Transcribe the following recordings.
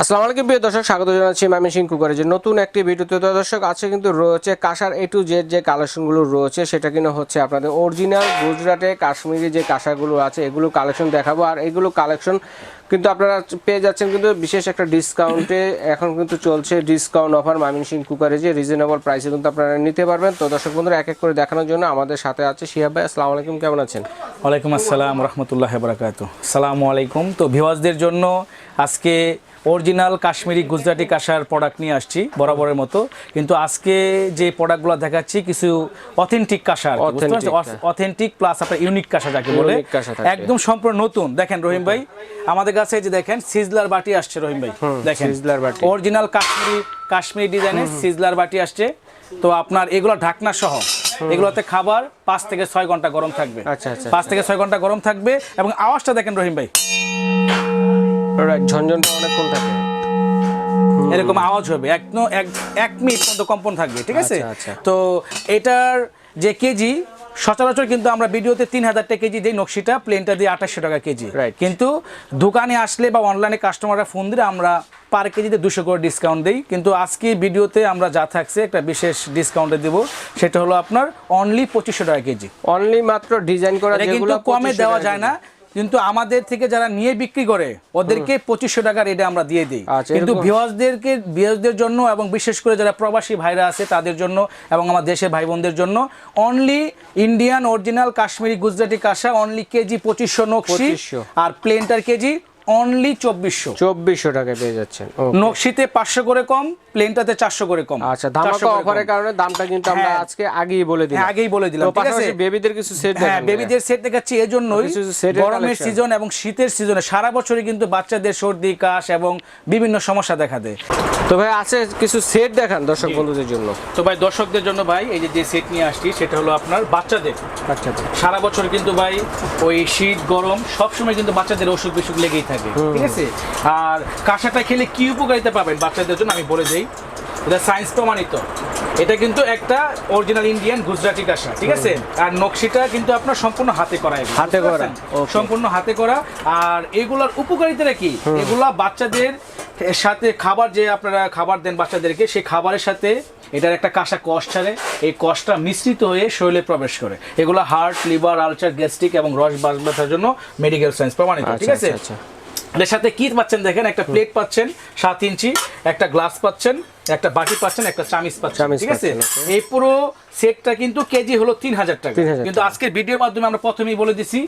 আসসালামু আলাইকুম প্রিয় দর্শক, স্বাগত জানাচ্ছি সিং কুকারের নতুন একটি ভিডিওতে। তো দর্শক আছে কিন্তু রয়েছে কাঁসার এ টু জেড যে কালেকশনগুলো রয়েছে, সেটা কিন্তু হচ্ছে আপনাদের অরিজিনাল গুজরাটে কাশ্মীরি যে কাঁসাগুলো আছে, এগুলো কালেকশন দেখাবো। আর এগুলো কালেকশন কিন্তু আপনারা পেয়ে যাচ্ছেন কিন্তু বিশেষ একটা ডিসকাউন্টে এখন কিন্তু চলছে ডিসকাউন্ট অফার মামিন সিং কুকারে যে রিজনেবল প্রাইসে কিন্তু আপনারা নিতে পারবেন। তো দর্শক বন্ধুরা, এক এক করে দেখানোর জন্য আমাদের সাথে আছে শিহাব ভাই। আসসালামু আলাইকুম, কেমন আছেন? ওয়ালাইকুম আসসালাম, রহমতুল্লাহ বারাকাতু সালামু আলাইকুম। তো ভিওয়াজদের জন্য আজকে অরিজিনাল কাশ্মীরি গুজরাটি কাঁসার প্রোডাক্ট নিয়ে আসছি বরাবরের মতো। কিন্তু আজকে যে প্রোডাক্টগুলো দেখাচ্ছি কিছু অথেন্টিক কাঁসা অথেন্টিক প্লাস আপনার ইউনিক কাঁসা যাকে বলে। একদম সম্পূর্ণ নতুন। দেখেন রহিম ভাই আমাদের কাছে যে দেখেন সিজলার বাটি আসছে রহিম ভাই। দেখেন sizzler বাটি। অরিজিনাল কাশ্মীরি কাশ্মীরি ডিজাইনের সিজলার বাটি আসছে। তো আপনার এগুলো ঢাকনা সহ এগুলোতে খাবার পাঁচ থেকে ছয় ঘণ্টা গরম থাকবে। আচ্ছা, আচ্ছা, পাঁচ থেকে ছয় ঘণ্টা গরম থাকবে। এবং আওয়াজটা দেখেন রহিম ভাই। Alright, ঝনঝনটা অনেকক্ষণ থাকে। এরকম আওয়াজ হবে এক এক মিনিট পর্যন্ত কম্পন থাকবে ঠিক আছে? আচ্ছা, আচ্ছা। তো এটার যে কেজি সচরাচর কিন্তু আমরা ভিডিওতে তিন হাজার টাকা কেজি যে নকশিটা প্লেনটা দিয়ে আঠাশশো টাকা কেজি। কিন্তু দোকানে আসলে বা অনলাইনে কাস্টমাররা ফোন দিলে আমরা পার কেজিতে দুশো করে ডিসকাউন্ট দিই। কিন্তু আজকে ভিডিওতে আমরা যা থাকছে একটা বিশেষ ডিসকাউন্টে দেবো সেটা হলো আপনার অনলি পঁচিশশো টাকা কেজি। অনলি মাত্র ডিজাইন করা কিন্তু কমে দেওয়া যায় না। কিন্তু আমাদের থেকে যারা নিয়ে বিক্রি করে ওদেরকে পঁচিশশো টাকা রেটে আমরা দিয়ে দিই। আচ্ছা, কিন্তু ভিওয়াসদেরকে ভিওয়াসদের জন্য এবং বিশেষ করে যারা প্রবাসী ভাইরা আছে তাদের জন্য এবং আমার দেশের ভাই বোনদের জন্য only Indian original Kashmiri Gujarati কাঁসা অনলি কেজি পঁচিশশো নকশি 2500 আর প্লেনটার কেজি অনলি চব্বিশশো। চব্বিশশো টাকায় পেয়ে যাচ্ছেন. নকশিতে পাঁচশো করে কম প্লেনটাতে চারশো করে কম। আচ্ছা 400 ধামাকা অফারের কারণে দামটা কিন্তু আমরা হ্যাঁ। আজকে আগেই বলে দিলাম। হ্যাঁ, আগেই বলে দিলাম, ঠিক আছে? বেবিদের কিছু সেট হ্যাঁ বেবিদের সেট দেখাচ্ছি এজন্যই গরমের সিজন এবং শীতের সিজনে সারা বছরই কিন্তু বাচ্চাদের সর্দি কাশ এবং বিভিন্ন সমস্যা দেখা দেয়। তো ভাই আছে কিছু সেট দেখান দর্শক বন্ধুদের জন্য। তো ভাই দর্শকদের জন্য ভাই এই যে যে সেট নিয়ে আসছি সেটা হলো আপনার বাচ্চাদের। আচ্ছা আচ্ছা সারা বছর কিন্তু ভাই ওই শীত গরম সবসময় কিন্তু বাচ্চাদের অসুখ বিসুখ লেগেই থাকে। ঠিক আছে? আর কাঁসাটা খেলে কি উপকারিতা পাবেন বাচ্চাদের জন্য? আমি বলে দেই এটা সায়েন্স প্রমাণিত। এটা কিন্তু একটা অরিজিনাল ইন্ডিয়ান গুজরাটি কাঁসা ঠিক আছে? আর নকশিটা কিন্তু আপনার সম্পূর্ণ হাতে করা হাতে করা, সম্পূর্ণ হাতে করা। আর এগুলোর উপকারিতাটা কি? এগুলা বাচ্চাদের সাথে খাবার যে আপনারা খাবার দেন বাচ্চাদেরকে সেই খাবারের সাথে এটার একটা কাঁসা কষ ছাড়ে। এই কষটা মিশ্রিত হয়ে শরীরে প্রবেশ করে। এগুলো হার্ট লিভার আলচার গ্যাস্ট্রিক এবং রস বাস ব্যথার জন্য মেডিকেল সায়েন্স প্রমাণিত ঠিক আচ্ছা আছে? আচ্ছা। এর সাথে কি পাচ্ছেন দেখেন? একটা প্লেট পাচ্ছেন সাত ইঞ্চি একটা গ্লাস পাচ্ছেন একটা বাটি পাচ্ছেন একটা চামিচ পাচ্ছেন ঠিক আছে? এই পুরো সেটটা কিন্তু কেজি হলো তিন হাজার টাকা। 3000 কিন্তু আজকের ভিডিওর মাধ্যমে আমরা প্রথমেই বলে দিছি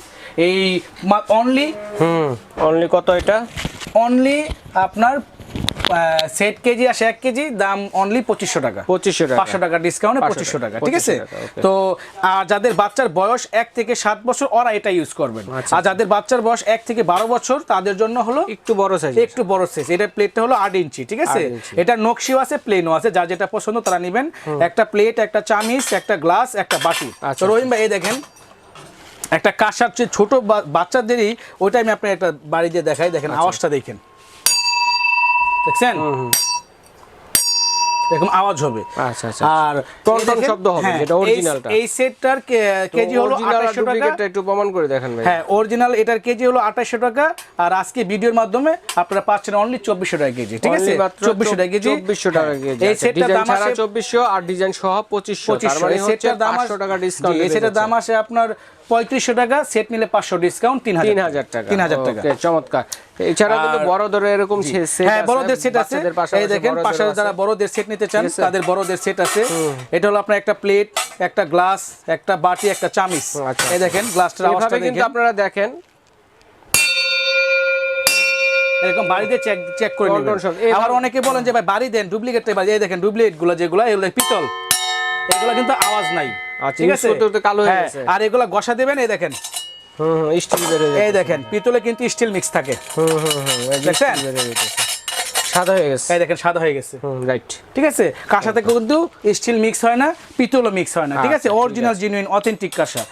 এই অনলি হুম অনলি কত এটা? অনলি আপনার সেট কেজি আসে এক কেজি দাম অনলি পঁচিশশো টাকা। পঁচিশশো টাকা। পাঁচশো টাকা ডিসকাউন্টে পঁচিশশো টাকা ঠিক আছে? 2500 টাকা, okay. তো আর যাদের বাচ্চার বয়স এক থেকে সাত বছর ওরা এটা ইউজ করবেন। আচ্ছা। আর যাদের বাচ্চার বয়স এক থেকে বারো বছর তাদের জন্য হলো একটু বড় সাইজ একটু বড় সাইজ এটা প্লেটটা হলো আট ইঞ্চি ঠিক আছে? এটা নকশিও আছে প্লেনও আছে। যার যেটা পছন্দ তারা নেবেন। একটা প্লেট একটা চামিচ একটা গ্লাস একটা বাটি। আচ্ছা, রহিম ভাই এই দেখেন একটা কাঁসার চেয়ে ছোট বাচ্চাদেরই ওইটা আমি আপনার একটা বাড়ি দিয়ে দেখাই। দেখেন আচ্ছা। আওয়াজটা দেখেন। দেখছেন? এরকম আওয়াজ হবে। আচ্ছা আচ্ছা আর টন টন শব্দ হবে, হ্যাঁ, যেটা originalটা। এই সেটটার কেজি হলো অরিজিনাল আর আঠাশশো টাকা। ডুপ্লিকেটটা একটু প্রমাণ করে দেখেন ভাই। হ্যাঁ অরিজিনাল এটার কেজি হলো আঠাশশো টাকা আর আজকে ভিডিওর মাধ্যমে আপনারা পাচ্ছেন অনলি চব্বিশশো টাকা কেজি ঠিক আছে? Only মাত্র চব্বিশশো টাকা কেজি। চব্বিশশো টাকা হ্যাঁ। কেজি এই আচ্ছা, সেটটার দাম আসে চব্বিশশো আর ডিজাইন সহ পঁচিশশো। তার পঁচিশশো। মানে সেটটার দাম পাঁচশো আসে টাকা ডিসকাউন্ট এই সেটার দাম আসে আপনার পঁয়ত্রিশশো টাকা সেট নিলে পাঁচশো ডিসকাউন্ট তিন হাজার টাকা। তিন হাজার টাকা। চমৎকার। এছাড়া কিন্তু বড়দের এরকম হ্যাঁ বড়দের সেট আছে। এই দেখেন পাশে যারা বড়দের সেট নিতে চান তাদের বড়দের সেট আছে। এটা হলো আপনার একটা প্লেট একটা গ্লাস একটা বাটি একটা চামিচ। আচ্ছা, এই দেখেন গ্লাসটার আওয়াজটা কিন্তু আপনারা দেখেন। এরকম বাড়িতে চেক চেক করে নেবেন। আবার অনেকে বলেন যে ভাই বাড়ি দেন ডুপ্লিকেট এই দেখেন ডুপ্লিকেটগুলো যেগুলো এগুলো পিতল? এগুলো কিন্তু আওয়াজ নাই। আচ্ছা, ঠিক আছে? কালো হয়ে গেছে। আর এগুলো ঘষা দেবেন এই দেখেন। স্টিল এই দেখেন পিতলে কিন্তু স্টিল মিক্স থাকে। দেখছেন? সাদা হয়ে গেছে। এই দেখেন সাদা হয়ে গেছে। রাইট ঠিক আছে? কিন্তু স্টিল মিক্স হয় না পিতলও মিক্স হয় না। ঠিক আছে? আচ্ছা, ঠিক অরিজিনাল জেনুইন অথেন্টিক কাঁসা।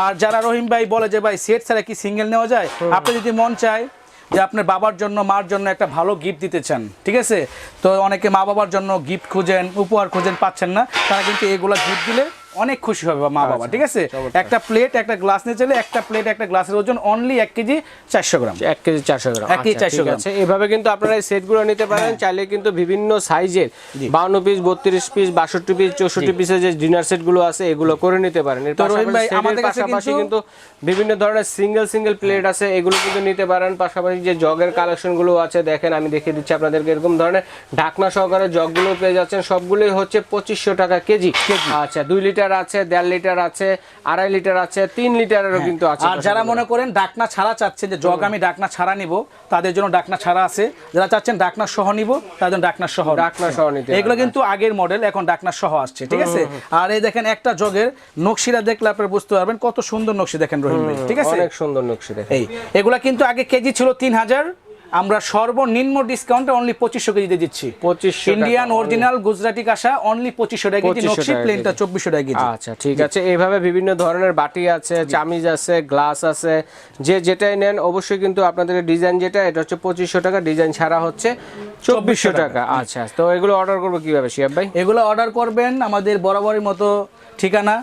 আর যারা রহিম ভাই বলে যে ভাই সেট ছাড়া কি সিঙ্গেল নেওয়া যায়? আপনি যদি মন চায় যে আপনার বাবার জন্য মার জন্য একটা ভালো গিফট দিতে চান ঠিক আছে? তো অনেকে মা বাবার জন্য গিফট খুঁজেন উপহার খুঁজেন পাচ্ছেন না। তারা কিন্তু এগুলা গিফট দিলে অনেক খুশি হবে মা বাবা আচ্ছা, ঠিক আছে? একটা প্লেট একটা গ্লাস নিয়ে চলে একটা প্লেট একটা গ্লাসের ওজন অনলি এক কেজি চারশো গ্রাম। এক কেজি চারশো গ্রাম। এক কেজি আচ্ছা, 400 ঠিক গ্রাম। আছে। এভাবে কিন্তু আপনারা এই সেটগুলো নিতে পারেন। চাইলে কিন্তু বিভিন্ন সাইজের বাউন্ন পিস বত্রিশ পিস বাষট্টি পিস চৌষট্টি পিসের যে ডিনার সেটগুলো আছে এগুলো করে নিতে পারেন। আমাদের পাশাপাশি কিন্তু- বিভিন্ন ধরনের সিঙ্গেল সিঙ্গেল প্লেট আছে এগুলো কিন্তু নিতে পারেন। পাশাপাশি যে জগের কালেকশনগুলো আছে দেখেন আমি দেখিয়ে দিচ্ছি আপনাদেরকে এরকম ধরনের ঢাকনা সহকারে জগগুলো পেয়ে যাচ্ছেন। সবগুলোই হচ্ছে পঁচিশশো টাকা কেজি। আচ্ছা দুই লিটার আছে দেড় লিটার আছে আড়াই লিটার আছে তিন লিটারেরও কিন্তু আছে আর যারা মনে করেন ডাকনা ছাড়া চাচ্ছে যে জগ আমি ডাকনা ছাড়া নিব তাদের জন্য ডাকনা ছাড়া আছে। যারা চাচ্ছেন ডাকনা সহ নিব তাদের জন্য ডাকনা সহ ডাকনা সহ নিতে এগুলো কিন্তু আগের মডেল এখন ডাকনা সহ আসছে ঠিক আছে? আর এই দেখেন একটা জগের নকশিরা দেখলে আপনারা বুঝতে পারবেন কত সুন্দর নকশি দেখেন রহিম ভাই ঠিক আছে? অনেক সুন্দর নকশি দেখেন। এই এগুলা কিন্তু আগে কেজি ছিল তিন হাজার আমরা সর্বনিম্ন ডিসকাউন্টে অনলি পঁচিশশো কেজিতে দিচ্ছি। 2500 টাকা ইন্ডিয়ান অরিজিনাল গুজরাটি কাঁসা অনলি পঁচিশশো টাকা কেজি 2500 নকশি প্লেনটা চব্বিশশো টাকা কেজি। আচ্ছা ঠিক আছে। এইভাবে বিভিন্ন ধরনের বাটি আছে চামিজ আছে গ্লাস আছে। যে যেটাই নেন অবশ্যই কিন্তু আপনাদের ডিজাইন যেটা এটা হচ্ছে পঁচিশশো টাকা। ডিজাইন ছাড়া হচ্ছে চব্বিশশো টাকা। আচ্ছা তো এগুলো অর্ডার করব কীভাবে শিয়াব ভাই? এগুলো অর্ডার করবেন আমাদের বরাবরের মতো ঠিকানা।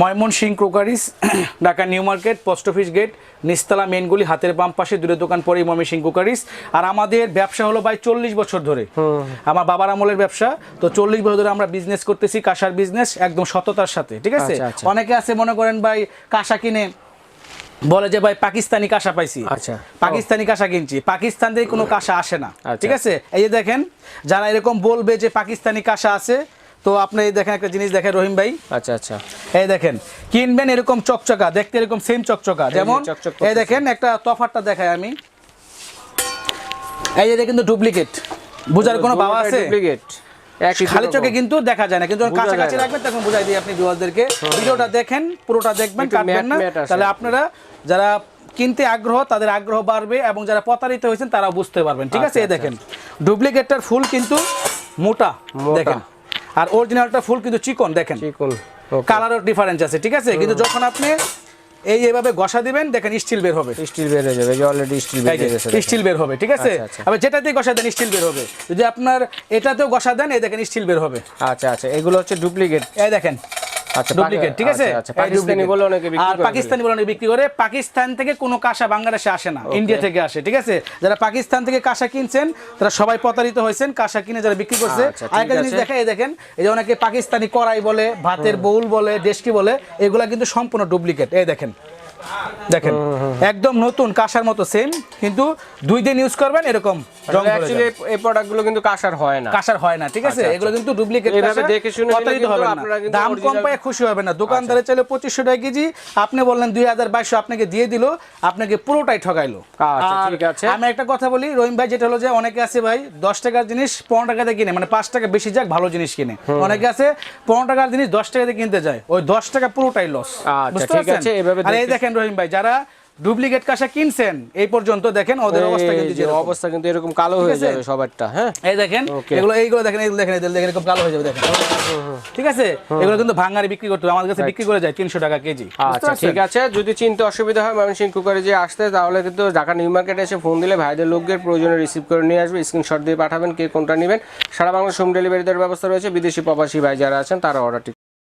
Mymensingh crockeries Dhaka new market post office gate নিস্তালা মেনগুলি হাতের বাম পাশে দূরে দোকান পরেই ময়মনসিং ক্রোকারিস। আর আমাদের ব্যবসা হলো ভাই চল্লিশ বছর ধরে। আমার বাবার আমলের ব্যবসা। তো চল্লিশ বছর ধরে আমরা বিজনেস করতেছি কাঁসার বিজনেস একদম সততার সাথে ঠিক আছে? আচ্ছা, আচ্ছা। অনেকে আছে মনে করেন ভাই কাঁসা কিনে বলে যে ভাই পাকিস্তানি কাঁসা পাইছি। আচ্ছা। পাকিস্তানি কাঁসা কিনছি। পাকিস্তান থেকে কোনো কাঁসা আসে না আচ্ছা। ঠিক আছে? এই যে দেখেন যারা এরকম বলবে যে পাকিস্তানি কাঁসা আছে তো আপনি এই দেখেন একটা জিনিস দেখেন রহিম ভাই। আচ্ছা আচ্ছা। এই দেখেন কিনবেন এরকম চকচকা দেখতে এরকম সেম চকচকা। যেমন এই দেখেন একটা তফাতটা দেখাই আমি। এই যে কিন্তু ডুপ্লিকেট বুঝার কোনো বাবা আছে? ডুপ্লিকেট খালি চোখে কিন্তু দেখা যায় না কিন্তু কাছাকাছি রাখবেন তখন বুঝাই দিই আপনি ভিউয়ারদেরকে ভিডিওটা দেখেন পুরোটা দেখবেন কাটবেন না। তাহলে আপনারা যারা কিনতে আগ্রহ তাদের আগ্রহ বাড়বে এবং যারা প্রতারিত হয়েছেন তারাও বুঝতে পারবেন। ঠিক আছে? আচ্ছা, এই দেখেন ডুপ্লিকেটটার ফুল কিন্তু মোটা। দেখেন আর অরিজিনালটা ফুল কিন্তু চিকন দেখেন। চিকন কালারও ডিফারেন্স আছে ঠিক আছে? কিন্তু যখন আপনি এই এভাবে গসা দিবেন দেখেন স্টিল বের হবে। স্টিল বের হয়ে যাবে যে অলরেডি স্টিল বের হয়ে গেছে স্টিল বের হবে ঠিক আছে? আচ্ছা, আচ্ছা। আবার যেটাতে ঘষা দেন স্টিল বের হবে। যদি আপনার এটাতেও গসা দেন এই দেখেন স্টিল বের হবে। আচ্ছা আচ্ছা এগুলো হচ্ছে ডুপ্লিকেট এই দেখেন ডুপ্লিকেট ঠিক আছে? আচ্ছা পাকিস্তানি duplicate। বলে অনেকে বিক্রি আর পাকিস্তানি বলে অনেকে বিক্রি করে। পাকিস্তান থেকে কোনো কাঁসা বাংলাদেশে আসে না। ইন্ডিয়া থেকে আসে ঠিক আছে? যারা পাকিস্তান থেকে কাঁসা কিনছেন তারা সবাই প্রতারিত হয়েছেন কাঁসা কিনে যারা বিক্রি করছে। আচ্ছা, আরেকটা জিনিস। দেখে দেখেন এই যে অনেকে পাকিস্তানি কড়াই বলে ভাতের বউল বলে দেশকে বলে এগুলা কিন্তু সম্পূর্ণ ডুপ্লিকেট এই দেখেন দেখেন একদম নতুন কাঁসার মতো সেম কিন্তু দুই দিন ইউজ করবেন এরকম। এই প্রোডাক্টগুলো কিন্তু কাঁসার হয় না। কাঁসার হয় না ঠিক আছে? আচ্ছা, এগুলো কিন্তু ডুপ্লিকেট এইভাবে দেখে শুনে প্রতারিত হবে না। দাম কম পায় খুশি হবে না। দোকানদারে চাইলে পঁচিশশো টাকা কেজি আপনি বললেন দুই হাজার বাইশশো আপনাকে দিয়ে দিল আপনাকে পুরোটাই ঠকাইলো। আচ্ছা, ঠিক আছে। আমি একটা কথা বলি রহিম ভাই যেটা হলো যে অনেকে আছে ভাই দশ টাকার জিনিস পনেরো টাকাতে কিনে মানে পাঁচ টাকা বেশি যাক ভালো জিনিস কিনে। অনেকে আছে পনেরো টাকার জিনিস দশ টাকাতে কিনতে যায়। ওই দশ টাকা পুরোটাই লস আচ্ছা, ঠিক আছে, এভাবে আর এই দেখেন রহিম ভাই যারা ডুপ্লিকেট কাঁসা কিনছেন এই পর্যন্ত দেখেন ওদের অবস্থা কিন্তু অবস্থা কিন্তু এরকম কালো হয়ে যাবে সবারটা হ্যাঁ? এই দেখেন এগুলো এইগুলো দেখেন এগুলো দেখেন দেখেন এরকম কালো হয়ে যাবে দেখেন। ঠিক আছে? এগুলো কিন্তু ভাঙারি বিক্রি করতে আমাদের কাছে বিক্রি করে যায় তিনশো টাকা কেজি। আচ্ছা ঠিক আছে। যদি চিনতে অসুবিধা হয় ময়মনসিংহ কুকারে যে আসতে তাহলে কিন্তু ঢাকা নিউ মার্কেটে এসে ফোন দিলে ভাইদের লোকদের প্রয়োজনে রিসিভ করে নিয়ে আসবে স্ক্রিনশট দিয়ে পাঠাবেন কে কোনটা নেবেন। সারা বাংলা হোম ডেলিভারি দেওয়ার ব্যবস্থা রয়েছে। বিদেশি প্রবাসী ভাই যারা আছেন তারা অর্ডারটি